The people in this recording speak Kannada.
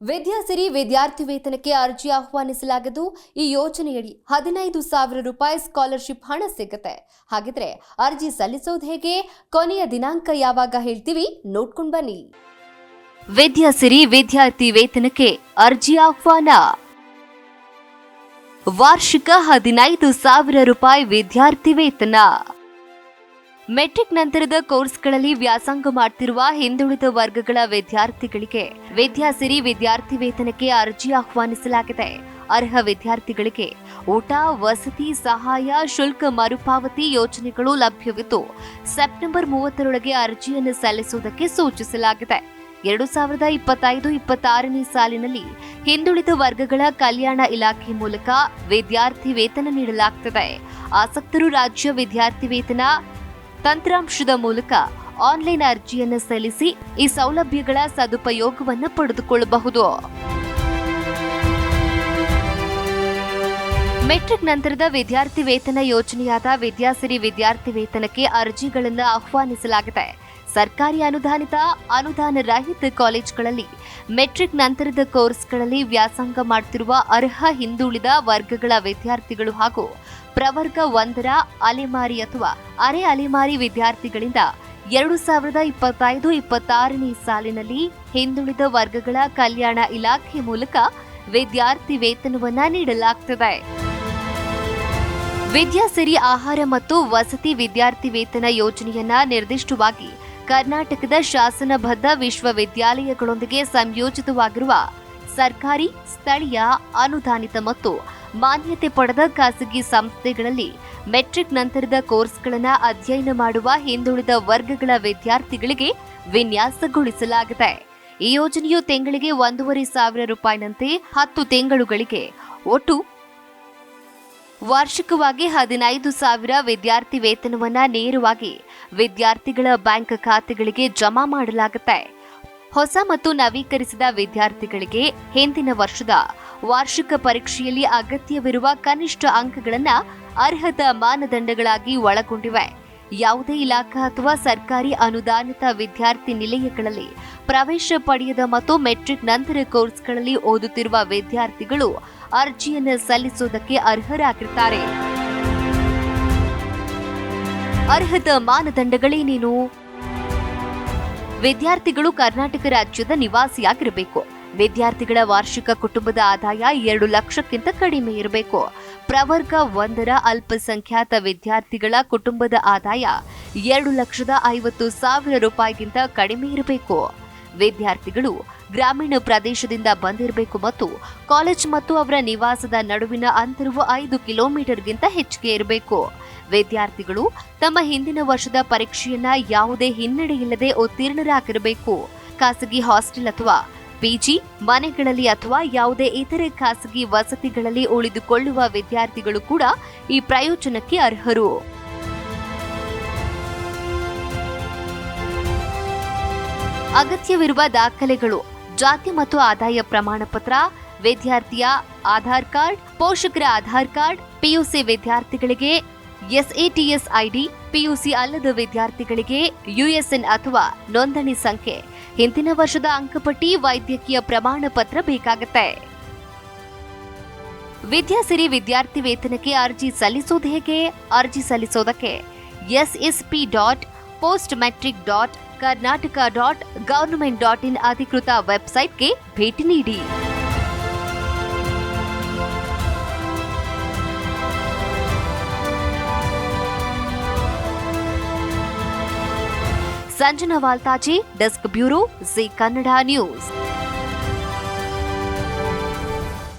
ವಿದ್ಯಾಸಿರಿ ವಿದ್ಯಾರ್ಥಿ ವೇತನಕ್ಕೆ ಅರ್ಜಿ ಆಹ್ವಾನಿಸಲಾಗಿದ್ದು, ಈ ಯೋಜನೆಯಡಿ ಹದಿನೈದು ಸಾವಿರ ರೂಪಾಯಿ ಸ್ಕಾಲರ್ಶಿಪ್ ಹಣ ಸಿಗುತ್ತೆ. ಹಾಗಿದ್ರೆ ಅರ್ಜಿ ಸಲ್ಲಿಸೋದು ಹೇಗೆ? ಕೊನೆಯ ದಿನಾಂಕ ಯಾವಾಗ ಹೇಳ್ತೀವಿ? ನೋಡ್ಕೊಂಡು ಬನ್ನಿ. ವಿದ್ಯಾಸಿರಿ ವಿದ್ಯಾರ್ಥಿ ವೇತನಕ್ಕೆ ಅರ್ಜಿ ಆಹ್ವಾನ. ವಾರ್ಷಿಕ ಹದಿನೈದು ಸಾವಿರ ರೂಪಾಯಿ ವಿದ್ಯಾರ್ಥಿ ವೇತನ. ಮೆಟ್ರಿಕ್ ನಂತರದ ಕೋರ್ಸ್ಗಳಲ್ಲಿ ವ್ಯಾಸಂಗ ಮಾಡ್ತಿರುವ ಹಿಂದುಳಿದ ವರ್ಗಗಳ ವಿದ್ಯಾರ್ಥಿಗಳಿಗೆ ವಿದ್ಯಾಸಿರಿ ವಿದ್ಯಾರ್ಥಿ ವೇತನಕ್ಕೆ ಅರ್ಜಿ ಆಹ್ವಾನಿಸಲಾಗಿದೆ. ಅರ್ಹ ವಿದ್ಯಾರ್ಥಿಗಳಿಗೆ ಊಟ, ವಸತಿ, ಸಹಾಯ, ಶುಲ್ಕ ಮರುಪಾವತಿ ಯೋಜನೆಗಳು ಲಭ್ಯವಿದ್ದು, ಸೆಪ್ಟೆಂಬರ್ ಮೂವತ್ತರೊಳಗೆ ಅರ್ಜಿಯನ್ನು ಸಲ್ಲಿಸುವುದಕ್ಕೆ ಸೂಚಿಸಲಾಗಿದೆ. ಎರಡು ಸಾವಿರದ ಇಪ್ಪತ್ತೈದು, ಇಪ್ಪತ್ತಾರನೇ ಸಾಲಿನಲ್ಲಿ ಹಿಂದುಳಿದ ವರ್ಗಗಳ ಕಲ್ಯಾಣ ಇಲಾಖೆ ಮೂಲಕ ವಿದ್ಯಾರ್ಥಿ ವೇತನ ನೀಡಲಾಗುತ್ತದೆ ಆಸಕ್ತರು ರಾಜ್ಯ ವಿದ್ಯಾರ್ಥಿ ವೇತನ ತಂತ್ರಾಂಶದ ಮೂಲಕ ಆನ್ಲೈನ್ ಅರ್ಜಿಯನ್ನು ಸಲ್ಲಿಸಿ ಈ ಸೌಲಭ್ಯಗಳ ಸದುಪಯೋಗವನ್ನು ಪಡೆದುಕೊಳ್ಳಬಹುದು. ಮೆಟ್ರಿಕ್ ನಂತರದ ವಿದ್ಯಾರ್ಥಿ ವೇತನ ಯೋಜನೆಯಾದ ವಿದ್ಯಾಸಿರಿ ವಿದ್ಯಾರ್ಥಿ ವೇತನಕ್ಕೆ ಅರ್ಜಿಗಳನ್ನು ಆಹ್ವಾನಿಸಲಾಗಿದೆ. ಸರ್ಕಾರಿ ಅನುದಾನಿತ ಅನುದಾನ ರಹಿತ ಕಾಲೇಜುಗಳಲ್ಲಿ ಮೆಟ್ರಿಕ್ ನಂತರದ ಕೋರ್ಸ್ಗಳಲ್ಲಿ ವ್ಯಾಸಂಗ ಮಾಡುತ್ತಿರುವ ಅರ್ಹ ಹಿಂದುಳಿದ ವರ್ಗಗಳ ವಿದ್ಯಾರ್ಥಿಗಳು ಹಾಗೂ ಪ್ರವರ್ಗ ಒಂದರ ಅಲೆಮಾರಿ ಅಥವಾ ಅರೆ ಅಲೆಮಾರಿ ವಿದ್ಯಾರ್ಥಿಗಳಿಂದ ಎರಡು ಸಾವಿರದ ಇಪ್ಪತ್ತೈದು ಇಪ್ಪತ್ತಾರನೇ ಸಾಲಿನಲ್ಲಿ ಹಿಂದುಳಿದ ವರ್ಗಗಳ ಕಲ್ಯಾಣ ಇಲಾಖೆ ಮೂಲಕ ವಿದ್ಯಾರ್ಥಿ ವೇತನವನ್ನ ನೀಡಲಾಗ್ತದೆ. ವಿದ್ಯಾಸಿರಿ ಆಹಾರ ಮತ್ತು ವಸತಿ ವಿದ್ಯಾರ್ಥಿ ವೇತನ ಯೋಜನೆಯನ್ನ ನಿರ್ದಿಷ್ಟವಾಗಿ ಕರ್ನಾಟಕದ ಶಾಸನಬದ್ಧ ವಿಶ್ವವಿದ್ಯಾಲಯಗಳೊಂದಿಗೆ ಸಂಯೋಜಿತವಾಗಿರುವ ಸರ್ಕಾರಿ, ಸ್ಥಳೀಯ, ಅನುದಾನಿತ ಮತ್ತು ಮಾನ್ಯತೆ ಪಡೆದ ಖಾಸಗಿ ಸಂಸ್ಥೆಗಳಲ್ಲಿ ಮೆಟ್ರಿಕ್ ನಂತರದ ಕೋರ್ಸ್ಗಳನ್ನು ಅಧ್ಯಯನ ಮಾಡುವ ಹಿಂದುಳಿದ ವರ್ಗಗಳ ವಿದ್ಯಾರ್ಥಿಗಳಿಗೆ ವಿನ್ಯಾಸಗೊಳಿಸಲಾಗಿದೆ. ಈ ಯೋಜನೆಯು ತಿಂಗಳಿಗೆ ಒಂದೂವರೆ ಸಾವಿರ ರೂಪಾಯಿನಂತೆ ಹತ್ತು ತಿಂಗಳುಗಳಿಗೆ ಒಟ್ಟು ವಾರ್ಷಿಕವಾಗಿ ಹದಿನೈದು ಸಾವಿರ ವಿದ್ಯಾರ್ಥಿ ವೇತನವನ್ನು ನೇರವಾಗಿ ವಿದ್ಯಾರ್ಥಿಗಳ ಬ್ಯಾಂಕ್ ಖಾತೆಗಳಿಗೆ ಜಮಾ ಮಾಡಲಾಗುತ್ತೆ. ಹೊಸ ಮತ್ತು ನವೀಕರಿಸಿದ ವಿದ್ಯಾರ್ಥಿಗಳಿಗೆ ಹಿಂದಿನ ವರ್ಷದ ವಾರ್ಷಿಕ ಪರೀಕ್ಷೆಯಲ್ಲಿ ಅಗತ್ಯವಿರುವ ಕನಿಷ್ಠ ಅಂಕಗಳನ್ನು ಅರ್ಹತಾ ಮಾನದಂಡಗಳಾಗಿ ಒಳಗೊಂಡಿವೆ. ಯಾವುದೇ ಇಲಾಖಾ ಅಥವಾ ಸರ್ಕಾರಿ ಅನುದಾನಿತ ವಿದ್ಯಾರ್ಥಿ ನಿಲಯಗಳಲ್ಲಿ ಪ್ರವೇಶ ಪಡೆಯದ ಮತ್ತು ಮೆಟ್ರಿಕ್ ನಂತರ ಕೋರ್ಸ್ಗಳಲ್ಲಿ ಓದುತ್ತಿರುವ ವಿದ್ಯಾರ್ಥಿಗಳು ಅರ್ಜಿಯನ್ನು ಸಲ್ಲಿಸುವುದಕ್ಕೆ ಅರ್ಹರಾಗಿರ್ತಾರೆ. ಅರ್ಹತಾ ಮಾನದಂಡಗಳೇನೇನು ವಿದ್ಯಾರ್ಥಿಗಳು ಕರ್ನಾಟಕ ರಾಜ್ಯದ ನಿವಾಸಿಯಾಗಿರಬೇಕು. ವಿದ್ಯಾರ್ಥಿಗಳ ವಾರ್ಷಿಕ ಕುಟುಂಬದ ಆದಾಯ ಎರಡು ಲಕ್ಷಕ್ಕಿಂತ ಕಡಿಮೆ ಇರಬೇಕು. ಪ್ರವರ್ಗ ಒಂದರ ಅಲ್ಪಸಂಖ್ಯಾತ ವಿದ್ಯಾರ್ಥಿಗಳ ಕುಟುಂಬದ ಆದಾಯ ಎರಡು ಲಕ್ಷದ ಐವತ್ತು ಸಾವಿರ ರೂಪಾಯಿಗಿಂತ ಕಡಿಮೆ ಇರಬೇಕು. ವಿದ್ಯಾರ್ಥಿಗಳು ಗ್ರಾಮೀಣ ಪ್ರದೇಶದಿಂದ ಬಂದಿರಬೇಕು ಮತ್ತು ಕಾಲೇಜ್ ಮತ್ತು ಅವರ ನಿವಾಸದ ನಡುವಿನ ಅಂತರವು ಐದು ಕಿಲೋಮೀಟರ್ಗಿಂತ ಹೆಚ್ಚಿಗೆ ಇರಬೇಕು. ವಿದ್ಯಾರ್ಥಿಗಳು ತಮ್ಮ ಹಿಂದಿನ ವರ್ಷದ ಪರೀಕ್ಷೆಯನ್ನ ಯಾವುದೇ ಹಿನ್ನಡೆ ಇಲ್ಲದೆ ಉತ್ತೀರ್ಣರಾಗಿರಬೇಕು. ಖಾಸಗಿ ಹಾಸ್ಟೆಲ್ ಅಥವಾ ಪಿಜಿ ಮನೆಗಳಲ್ಲಿ ಅಥವಾ ಯಾವುದೇ ಇತರೆ ಖಾಸಗಿ ವಸತಿಗಳಲ್ಲಿ ಉಳಿದುಕೊಳ್ಳುವ ವಿದ್ಯಾರ್ಥಿಗಳು ಕೂಡ ಈ ಪ್ರಯೋಜನಕ್ಕೆ ಅರ್ಹರು. ಅಗತ್ಯವಿರುವ ದಾಖಲೆಗಳು, ಜಾತಿ ಮತ್ತು ಆದಾಯ ಪ್ರಮಾಣ ಪತ್ರ ವಿದ್ಯಾರ್ಥಿಯ ಆಧಾರ್ ಕಾರ್ಡ್, ಪೋಷಕರ ಆಧಾರ್ ಕಾರ್ಡ್, ಪಿಯುಸಿ ವಿದ್ಯಾರ್ಥಿಗಳಿಗೆ ಎಸ್ಎಟಿಎಸ್ ಐಡಿ, ಪಿಯುಸಿ ಅಲ್ಲದ ವಿದ್ಯಾರ್ಥಿಗಳಿಗೆ ಯುಎಸ್ಎನ್ ಅಥವಾ ನೋಂದಣಿ ಸಂಖ್ಯೆ. ಹಿಂದಿನ ವರ್ಷದ ಅಂಕಪಟ್ಟಿ ವೈದ್ಯಕೀಯ ಪ್ರಮಾಣ ಪತ್ರ ಬೇಕಾಗುತ್ತೆ. ವಿದ್ಯಾಸಿರಿ ವಿದ್ಯಾರ್ಥಿ ವೇತನಕ್ಕೆ ಅರ್ಜಿ ಸಲ್ಲಿಸುವುದು ಹೇಗೆ? ಅರ್ಜಿ ಸಲ್ಲಿಸೋದಕ್ಕೆ SSP dot post matric dot Karnataka dot government dot in ಅಧಿಕೃತ ವೆಬ್ಸೈಟ್ಗೆ ಭೇಟಿ ನೀಡಿ Sanjana ವಾಲ್ತಾಜಿ desk bureau Zee Kannada news